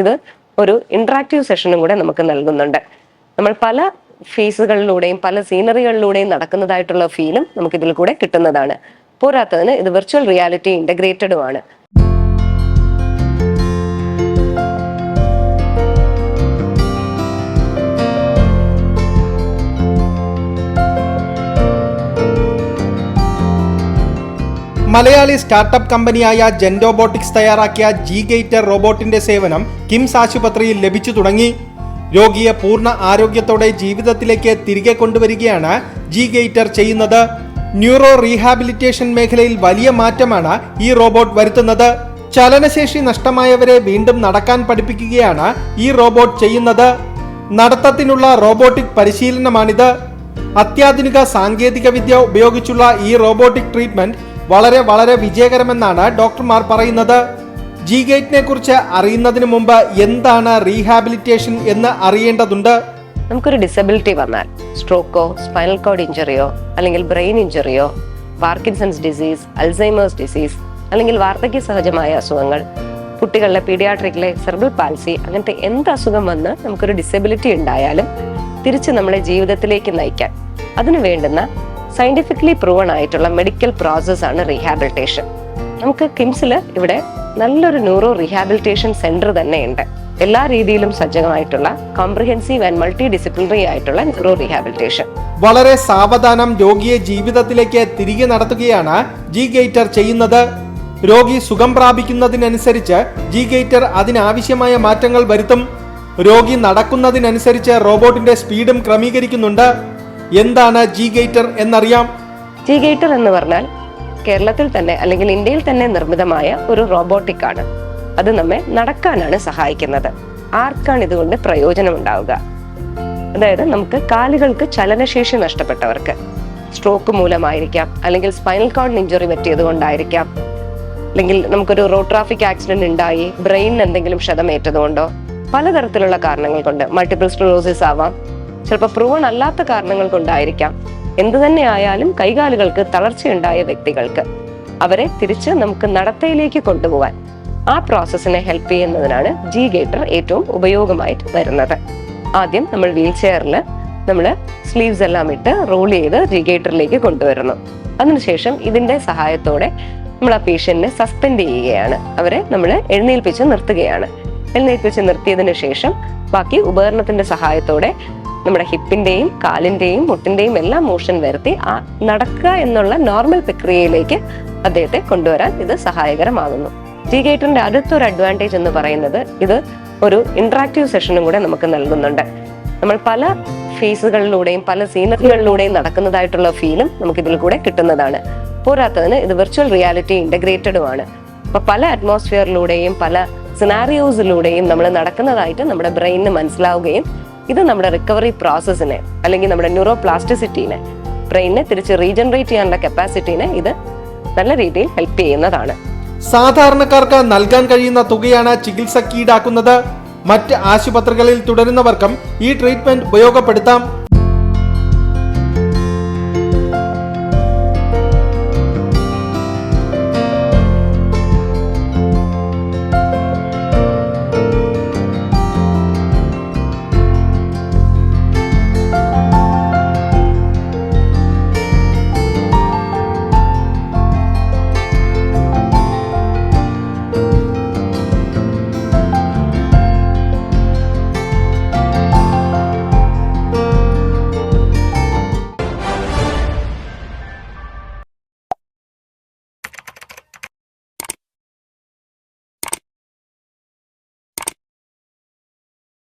ഇത് ഒരു ഇന്ററാക്റ്റീവ് സെഷനും കൂടെ നമുക്ക് നൽകുന്നുണ്ട്. നമ്മൾ പല ഫേസുകളിലൂടെയും പല സീനറികളിലൂടെയും നടക്കുന്നതായിട്ടുള്ള ഫീലും നമുക്ക് ഇതിൽ കൂടെ കിട്ടുന്നതാണ്. പോരാത്തതിന് ഇത് വിർച്വൽ റിയാലിറ്റി ഇന്റഗ്രേറ്റഡുമാണ് മലയാളി സ്റ്റാർട്ടപ്പ് കമ്പനിയായ ജെൻഡോബോട്ടിക്സ് തയ്യാറാക്കിയ ജി ഗേറ്റർ റോബോട്ടിന്റെ സേവനം കിംസ് ആശുപത്രിയിൽ ലഭിച്ചു തുടങ്ങി. രോഗിയെ പൂർണ ആരോഗ്യത്തോടെ ജീവിതത്തിലേക്ക് തിരികെ കൊണ്ടുവരികയാണ് ജി ഗേറ്റർ ചെയ്യുന്നത്. ന്യൂറോ റീഹാബിലിറ്റേഷൻ മേഖലയിൽ വലിയ മാറ്റമാണ് ഈ റോബോട്ട് വരുത്തുന്നത്. ചലനശേഷി നഷ്ടമായവരെ വീണ്ടും നടക്കാൻ പഠിപ്പിക്കുകയാണ് ഈ റോബോട്ട് ചെയ്യുന്നത്. നടത്തത്തിനുള്ള റോബോട്ടിക് പരിശീലനമാണിത്. അത്യാധുനിക സാങ്കേതിക വിദ്യ ഉപയോഗിച്ചുള്ള ഈ റോബോട്ടിക് ട്രീറ്റ്മെന്റ് വളരെ വളരെ വിജയകരമെന്നാണ് ഡോക്ടർമാർ പറയുന്നത്. ജി ഗേറ്റിനെ കുറിച്ച് അറിയുന്നതിന് മുമ്പ് എന്താണ് റീഹാബിലിറ്റേഷൻ എന്ന് അറിയേണ്ടതുണ്ട്? നമുക്കൊരു ഡിസബിലിറ്റി വന്നാൽ സ്ട്രോക്കോ സ്പൈനൽ കോഡ് ഇഞ്ചറിയോ അല്ലെങ്കിൽ ബ്രെയിൻ ഇഞ്ചറിയോ പാർക്കിൻസൺസ് ഡിസീസ് അൽസൈമേഴ്സ് ഡിസീസ് അല്ലെങ്കിൽ വാർദ്ധക്യ സഹജമായ അസുഖങ്ങൾ കുട്ടികളിലെ പീഡിയാട്രിക്കിലെ സെർബൽ പാൽസി അങ്ങനത്തെ എന്ത് അസുഖം വന്ന് നമുക്കൊരു ഡിസബിലിറ്റി ഉണ്ടായാലും തിരിച്ച് നമ്മളെ ജീവിതത്തിലേക്ക് നയിക്കാൻ അതിനു വേണ്ടുന്ന സയന്റിഫിക്കലി പ്രൂവൺ ആയിട്ടുള്ള മെഡിക്കൽ പ്രോസസ് ആണ് റീഹാബിലിറ്റേഷൻ നമുക്ക് കിംസിൽ ഇവിടെ നല്ലൊരു ന്യൂറോ റീഹാബിലിറ്റേഷൻ സെന്റർ തന്നെയുണ്ട് എല്ലാ രീതിയിലും സജ്ജമായിട്ടുള്ള കോംപ്രിഹെൻസീവ് ആൻഡ് മൾട്ടി ഡിസിപ്ലിനറി ആയിട്ടുള്ള ന്യൂറോ റീഹാബിലിറ്റേഷൻ വളരെ സാവധാനം രോഗിയെ ജീവിതത്തിലേക്ക് തിരികെ നടത്തുകയാണ് ജി ഗേറ്റർ ചെയ്യുന്നത്. രോഗി സുഖം പ്രാപിക്കുന്നതിനനുസരിച്ച് ജി ഗേറ്റർ അതിനാവശ്യമായ മാറ്റങ്ങൾ വരുത്തും. രോഗി നടക്കുന്നതിനനുസരിച്ച് റോബോട്ടിന്റെ സ്പീഡും ക്രമീകരിക്കുന്നുണ്ട്. എന്താണ് ജി ഗേറ്റർ എന്നറിയാം? ജി ഗേറ്റർ എന്ന് പറഞ്ഞാൽ കേരളത്തിൽ തന്നെ അല്ലെങ്കിൽ ഇന്ത്യയിൽ തന്നെ നിർമ്മിതമായ ഒരു റോബോട്ടിക് ആണ്. അത് നമ്മെ നടക്കാനാണ് സഹായിക്കുന്നത്. ആർക്കാണ് ഇതുകൊണ്ട് പ്രയോജനം ഉണ്ടാവുക അതായത് നമുക്ക് കാലുകൾക്ക് ചലനശേഷി നഷ്ടപ്പെട്ടവർക്ക് സ്ട്രോക്ക് മൂലമായിരിക്കാം അല്ലെങ്കിൽ സ്പൈനൽ കോഡ് ഇഞ്ചുറി പറ്റിയത് കൊണ്ടായിരിക്കാം അല്ലെങ്കിൽ നമുക്കൊരു റോഡ് ട്രാഫിക് ആക്സിഡന്റ് ഉണ്ടായി ബ്രെയിനിന് എന്തെങ്കിലും ക്ഷതമേറ്റതുകൊണ്ടോ പലതരത്തിലുള്ള കാരണങ്ങൾ കൊണ്ട് മൾട്ടിപ്പിൾ സ്ക്ലോസിസ് ആവാം ചിലപ്പോൾ പ്രൂവൺ അല്ലാത്ത കാരണങ്ങൾ കൊണ്ടായിരിക്കാം എന്തു തന്നെ ആയാലും കൈകാലുകൾക്ക് തളർച്ചയുണ്ടായ വ്യക്തികൾക്ക് അവരെ തിരിച്ച് നമുക്ക് നടത്തയിലേക്ക് കൊണ്ടുപോകാൻ ആ പ്രോസസ്സിനെ ഹെൽപ്പ് ചെയ്യുന്നതിനാണ് ജി ഗേറ്റർ ഏറ്റവും ഉപയോഗമായിട്ട് വരുന്നത്. ആദ്യം നമ്മൾ വീൽ ചെയറിൽ നമ്മൾ സ്ലീവ്സ് എല്ലാം ഇട്ട് റോൾ ചെയ്ത് ജി ഗേറ്ററിലേക്ക് കൊണ്ടുവരുന്നു. അതിനുശേഷം ഇതിന്റെ സഹായത്തോടെ നമ്മൾ ആ പേഷ്യന്റിനെ സസ്പെൻഡ് ചെയ്യുകയാണ്. അവരെ നമ്മൾ എഴുന്നേൽപ്പിച്ച് നിർത്തുകയാണ്. എഴുന്നേൽപ്പിച്ച് നിർത്തിയതിനു ശേഷം ബാക്കി ഉപകരണത്തിന്റെ സഹായത്തോടെ നമ്മുടെ ഹിപ്പിന്റെയും കാലിന്റെയും മുട്ടിന്റെയും എല്ലാം മോഷൻ വരുത്തി ആ നടക്കുക എന്നുള്ള നോർമൽ പ്രക്രിയയിലേക്ക് അദ്ദേഹത്തെ കൊണ്ടുവരാൻ ഇത് സഹായകരമാകുന്നു. ജി ഗേറ്ററിന്റെ അടുത്തൊരു അഡ്വാന്റേജ് എന്ന് പറയുന്നത് ഇത് ഒരു ഇന്ററാക്റ്റീവ് സെഷനും കൂടെ നമുക്ക് നൽകുന്നുണ്ട്. നമ്മൾ പല ഫേസുകളിലൂടെയും പല സീനറികളിലൂടെയും നടക്കുന്നതായിട്ടുള്ള ഫീലും നമുക്ക് ഇതിൽ കൂടെ കിട്ടുന്നതാണ്. പോരാത്തതിന് ഇത് വെർച്വൽ റിയാലിറ്റി ഇന്റഗ്രേറ്റഡുമാണ് അപ്പൊ പല അറ്റ്മോസ്ഫിയറിലൂടെയും പല സിനാരിയോസിലൂടെയും നമ്മൾ നടക്കുന്നതായിട്ട് നമ്മുടെ ബ്രെയിനിന് മനസ്സിലാവുകയും ഇത് നമ്മുടെ റിക്കവറി പ്രോസസ്സിനെ അല്ലെങ്കിൽ നമ്മുടെ ന്യൂറോ പ്ലാസ്റ്റിസിറ്റീനെ ബ്രെയിനെ തിരിച്ച് റീജനറേറ്റ് ചെയ്യാനുള്ള കപ്പാസിറ്റീനെ ഇത് നല്ല രീതിയിൽ ഹെൽപ്പ് ചെയ്യുന്നതാണ്. സാധാരണക്കാർക്ക് നൽകാൻ കഴിയുന്ന തുകയാണ് ചികിത്സക്ക് ഈടാക്കുന്നത് മറ്റ് ആശുപത്രികളിൽ തുടരുന്നവർക്കും ഈ ട്രീറ്റ്മെന്റ് ഉപയോഗപ്പെടുത്താം.